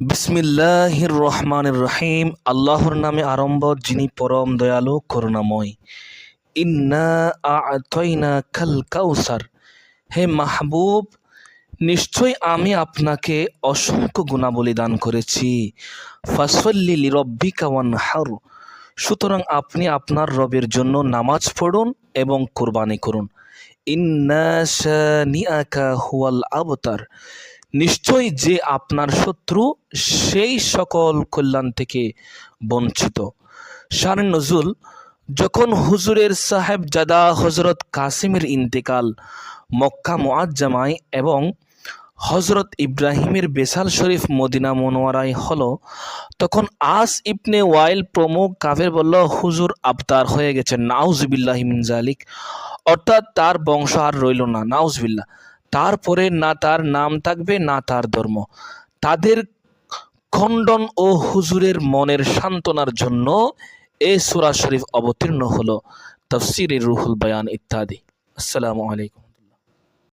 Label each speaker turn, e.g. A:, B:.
A: বিসমিল্লাহির রহমানির রহিম আল্লাহর নামে আরম্ভ যিনি পরম দয়ালু, করুণাময়। ইন্না আতইনা খাল কাউসার। হে মাহবুব নিশ্চয় আমি আপনাকে অসংখ্য গুণাবলী দান করেছি। ফাসল্লি লিরব্বিকা ওয়ানহার। সুতরাং আপনি আপনার রবের জন্য নামাজ পড়ুন এবং কোরবানি করুন। ইন্না হুয়াল আবতার। নিশ্চয় যে আপনার শত্রু সেই সকল কল্যাণ থেকে বঞ্চিত। শান নজুল যখন হুজুরের সাহেব জাদা হজরত কাসিমের ইন্তেকাল মক্কা মোয়াজ্জামায় এবং হজরত ইব্রাহিমের বেসাল শরীফ মদিনা মনোয়ারায় হলো, তখন আস ইবনে ওয়াইল প্রমুখ কাফের বলল, হুজুর আবতার হয়ে গেছেন, নাউজবিল্লাহ মিন জালিক। অর্থাৎ তার বংশ আর রইল না, নাউজবিল্লাহ। তারপরে না তার নাম থাকবে, না তার ধর্ম। তাদের খণ্ডন ও হুজুরের মনের সান্ত্বনার জন্য এ সুরা শরীফ অবতীর্ণ হলো। তফসির রুহুল বয়ান ইত্যাদি। আসসালামু আলাইকুম।